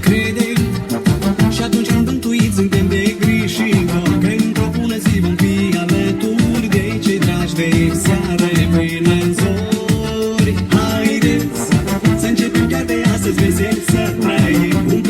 crede Și atunci când întuiți suntem de greșită Că într-o bună zi vom fi alături De cei dragi de seară până în zori Haideți să începem chiar de astăzi vesel să trăim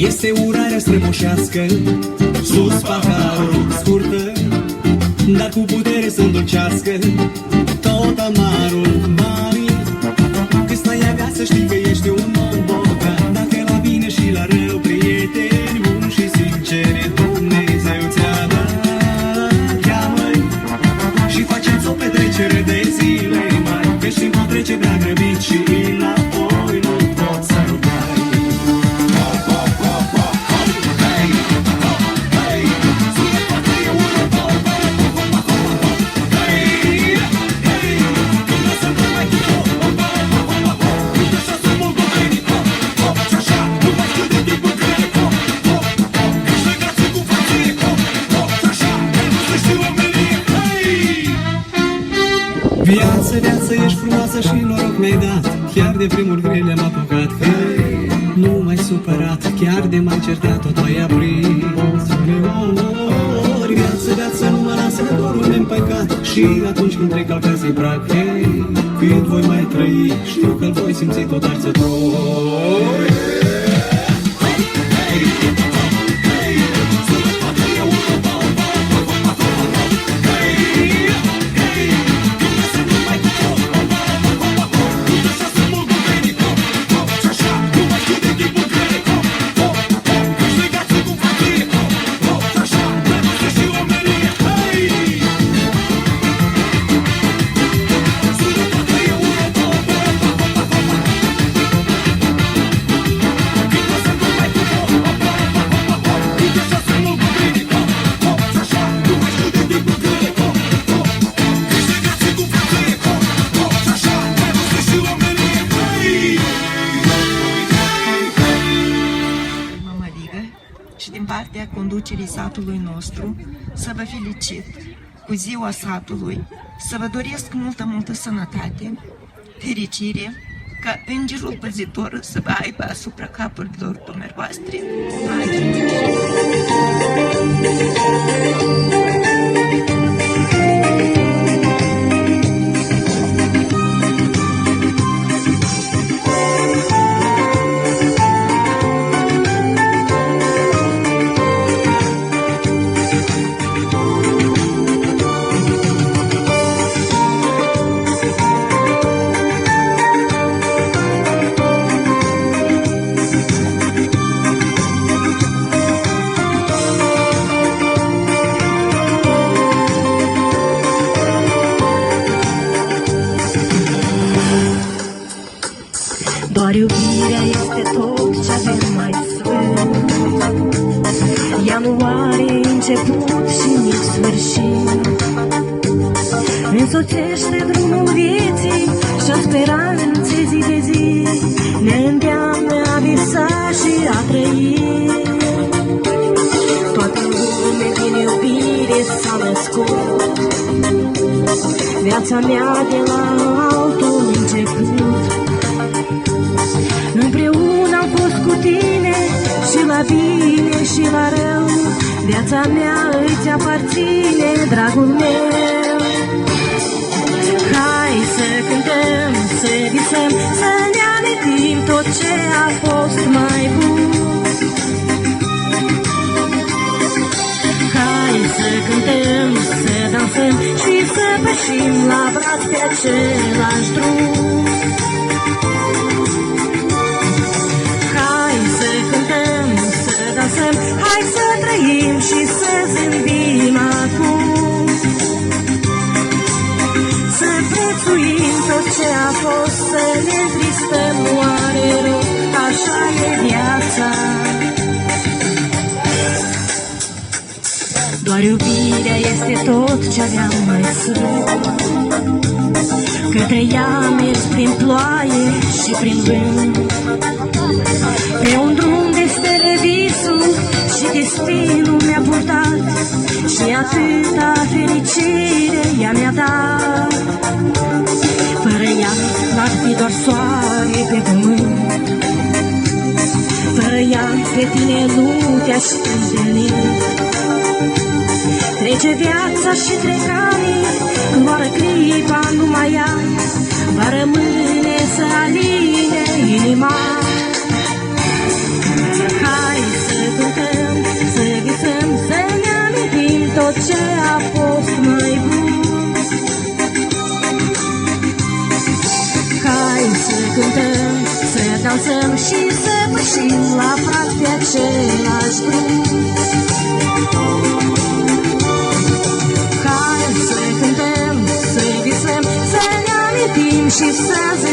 Este urarea strămoșească Sus paharul scurtă Dar cu putere să îndulcească Viață, viață, ești frumoasă și noroc mi-ai dat. Chiar de primul grele am apucat. Hei, nu mai supărat Chiar de m-ai certat, tot ai aprins. Uneori, viață, viață, nu mă lasă dorul mi păcat Și atunci când trec al casei prag Hei, cât voi mai trăi Știu că-l voi simți tot arzător partea conducerii satului nostru să vă felicit cu ziua satului, să vă doresc multă, multă sănătate, fericire, ca îngerul păzitor să vă aibă asupra capurilor dumneavoastră. Doar iubirea este tot ce avem mai sfânt. Ea nu are început și nici sfârșit. Însoțește drumul vieții și a speranței zi de zi. Ne îndeamnă a visa și a trăi. Toată lume din iubire s-a născut. Viața mea de la altul Viața mea îți aparține, dragul meu. Hai să cântăm, să visăm, să ne amintim tot ce a fost mai bun. Hai să cântăm, să dansăm și să pășim la braț pe același ce a fost, să ne întristăm, nu are rost, așa e viața. Doar iubirea este tot ce aveam mai sfânt Către ea mers prin ploaie și prin vânt. Pe un drum de stele visul și destinul mi-a purtat. Și atâta fericire ea mi-a dat soare pe pământ. Fără ea pe tine nu te-aș întâlni Trece viața și trec ani Când doar clipa numai ea să dansăm și să pășim la frați pe același drum Hai să cântăm, să visăm, să ne amintim și să zâmbim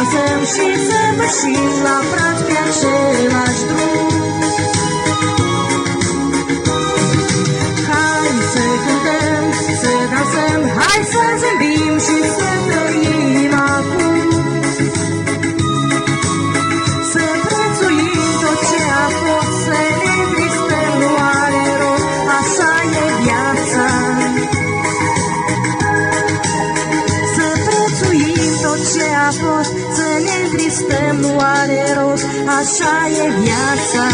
dansăm și să pășim la frați pe același drum. Tot ce a fost, să ne întristăm, nu are rost, așa e viața.